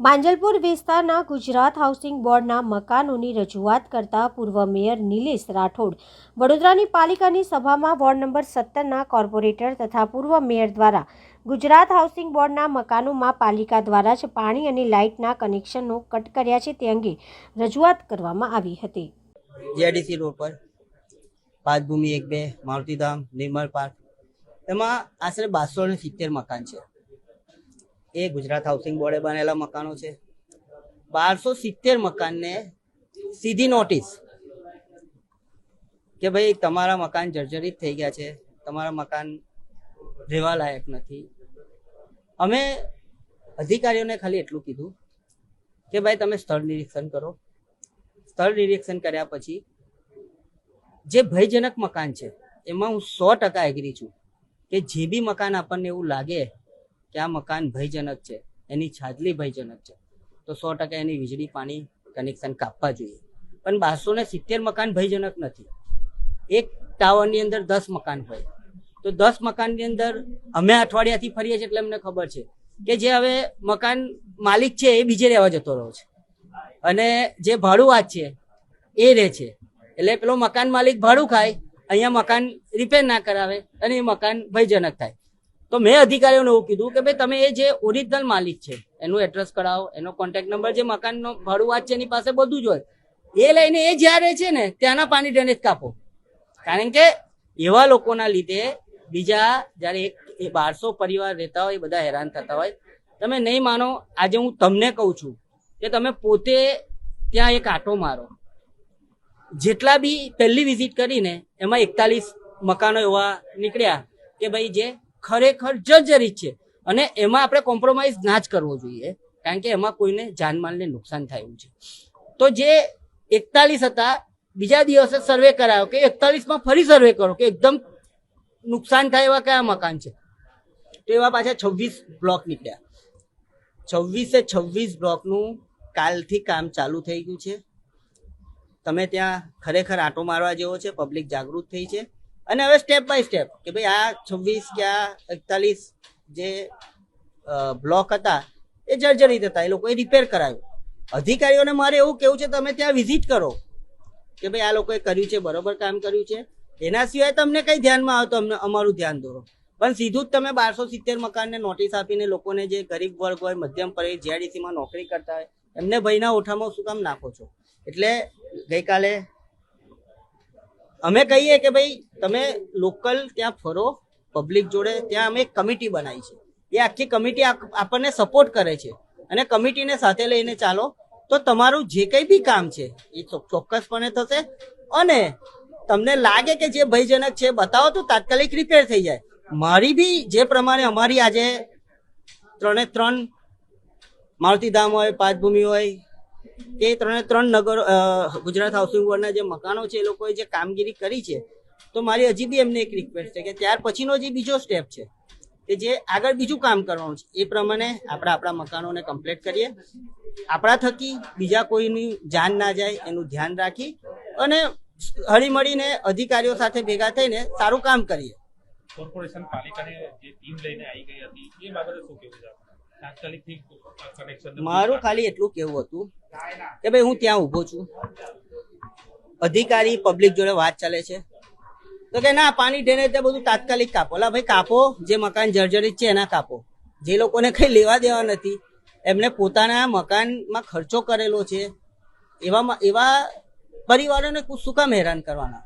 માંજલપુર વિસ્તારના ગુજરાત હાઉસિંગ બોર્ડના મકાનોની રજૂઆત કરતા પૂર્વ મેયર નિલેશ રાઠોડ વડોદરાની પાલિકાની સભામાં વોર્ડ નંબર સત્તરના કોર્પોરેટર તથા પૂર્વ મેયર દ્વારા ગુજરાત હાઉસિંગ બોર્ડના મકાનોમાં પાલિકા દ્વારા જ પાણી અને લાઇટના કનેક્શનો કટ કર્યા છે તે અંગે રજૂઆત કરવામાં આવી હતી. જેડીસી રોડ પર પાદભૂમિ એક બે, મારુતિધામ નિર્મળ પાર્ક, એમાં આશરે બારસો સિત્તેર મકાન છે. એ ગુજરાત હાઉસિંગ બોર્ડે બનેલા મકાનો છે. બારસો સિત્તેર મકાનને સીધી નોટિસ કે ભાઈ તમારા મકાન જર્જરિત થઈ ગયા છે, તમારા મકાન રહેવા લાયક નથી. અમે અધિકારીઓને ખાલી એટલું કીધું કે ભાઈ તમે સ્થળ નિરીક્ષણ કરો. સ્થળ નિરીક્ષણ કર્યા પછી જે ભયજનક મકાન છે, એમાં હું સો ટકા એગ્રી છું કે જે બી મકાન આપણને એવું લાગે કે આ મકાન ભયજનક છે, એની છાજલી ભયજનક છે, તો સો ટકા એની વીજળી પાણી કનેક્શન કાપવા જોઈએ. પણ બારસો ને સિત્તેર મકાન ભયજનક નથી. એક ટાવરની અંદર દસ મકાન હોય. તો દસ મકાનની અંદર અમે અઠવાડિયાથી ફરીએ છીએ એટલે અમને ખબર છે કે જે હવે મકાન માલિક છે એ બીજે રહેવા જતો રહ્યો છે. અને જે ભાડું વાત છે એ રહે છે. એટલે પેલો મકાન માલિક ભાડું ખાય, અહીંયા મકાન રિપેર ના કરાવે અને એ મકાન ભયજનક થાય. તો મેં અધિકારીઓને એવું કીધું કે ભાઈ તમે એ જે ઓરિજિનલ માલિક છે, એનું એડ્રેસ કઢાવો, એનો કોન્ટેક્ટ નંબર જે મકાનનો વાત છે એની પાસે બધું જ હોય. એ લઈને એ જ્યાં રહે છે ને, ત્યાંના પાણી ડ્રેનેજ કાપો. કારણ કે એવા લોકોના લીધે બીજા જ્યારે એક બારસો પરિવાર રહેતા હોય, એ બધા હેરાન થતા હોય. તમે નહીં માનો, આજે હું તમને કહું છું કે તમે પોતે ત્યાં એક આટો મારો. જેટલા બી પહેલી વિઝિટ કરીને એમાં એકતાલીસ મકાનો એવા નીકળ્યા કે ભાઈ જે ખરેખર જર્જરિત છે. અને એમાં આપણે કોમ્પ્રોમાઇઝ ના જ કરવો જોઈએ, કારણ કે એમાં કોઈને જાનમાલને નુકસાન થયું છે. તો જે એકતાલીસ હતા, બીજા દિવસે સર્વે કરાયો કે એકતાલીસમાં ફરી સર્વે કરો કે એકદમ નુકસાન થાય એવા કયા મકાન છે? તો એવા પાછા છવ્વીસ બ્લોક નીકળ્યા. છવ્વીસે છવ્વીસ બ્લોકનું કાલથી કામ ચાલુ થઈ ગયું છે. તમે ત્યાં ખરેખર આંટો મારવા જેવો છે પબ્લિક જાગૃત થઈ છે. અને હવે સ્ટેપ બાય સ્ટેપ કે ભાઈ આ છવ્વીસ કે આ એકતાલીસ જે બ્લોક હતા, એ જર્જરિત હતા, એ લોકોએ રિપેર કરાવ્યું. અધિકારીઓને મારે એવું કેવું છે, તમે ત્યાં વિઝિટ કરો. કે ભાઈ આ લોકોએ કર્યું છે, બરોબર કામ કર્યું છે. એના સિવાય તમને કઈ ધ્યાનમાં આવે તો અમને અમારું ધ્યાન દોરો. પણ સીધું જ તમે બારસો સિત્તેર મકાનને નોટિસ આપીને લોકોને જે ગરીબ વર્ગ હોય, મધ્યમ પરિવાર જીઆઈડીસીમાં નોકરી કરતા હોય, એમને ભયના ઓઠામાં શું કામ નાખો છો? એટલે ગઈકાલે અમે કહીએ કે ભાઈ, તમે લોકલ ત્યાં ફરો પબ્લિક જોડે, ત્યાં અમે એક કમિટી બનાવી છે. એ આખી કમિટી આપણને સપોર્ટ કરે છે. અને કમિટીને સાથે લઈને ચાલો, તો તમારું જે કંઈ બી કામ છે, એ ચોક્કસપણે થશે. અને તમને લાગે કે જે ભયજનક છે, બતાવો તો તાત્કાલિક રિપેર થઈ જાય. મારી બી જે પ્રમાણે અમારી આજે ત્રણે ત્રણ મારુતિધામ હોય પાદભૂમિ હોય કે ત્રણે ત્રણ નગર ગુજરાત હાઉસિંગ બોર્ડના જે મકાનો છે, એ લોકોએ જે કામગીરી કરી છે, તો મારી હજી બી એમને એક રિક્વેસ્ટ છે કે ત્યાર પછીનો જે બીજો સ્ટેપ છે, કે જે આગળ બીજું કામ કરવાનું છે, એ પ્રમાણે આપણે આપણા મકાનોને કમ્પ્લીટ કરીએ. આપણા થકી બીજા કોઈની જાન ના જાય, એનું ધ્યાન રાખી અને હળીમળીને અધિકારીઓ સાથે ભેગા થઈને સારું કામ કરીએ. કોર્પોરેશન પાલિકાને જે ટીમ લઈને આવી ગઈ હતી, એ બાબતે શું કહેવું છે? મારું ખાલી એટલું કેવું હતું કે ભાઈ હું ત્યાં ઊભો છું. અધિકારી પબ્લિક જોડે વાત ચાલે છે. તો કે ના, પાણી ઢેને તે બધું તાત્કાલિક કાપો. લા ભાઈ, કાપો. જે મકાન જર્જરિત છે, એના કાપો. જે લોકોને કઈ લેવા દેવા નથી, એમને પોતાના મકાનમાં ખર્ચો કરેલો છે. એવા એવા પરિવારોને શું કામ હેરાન કરવાના?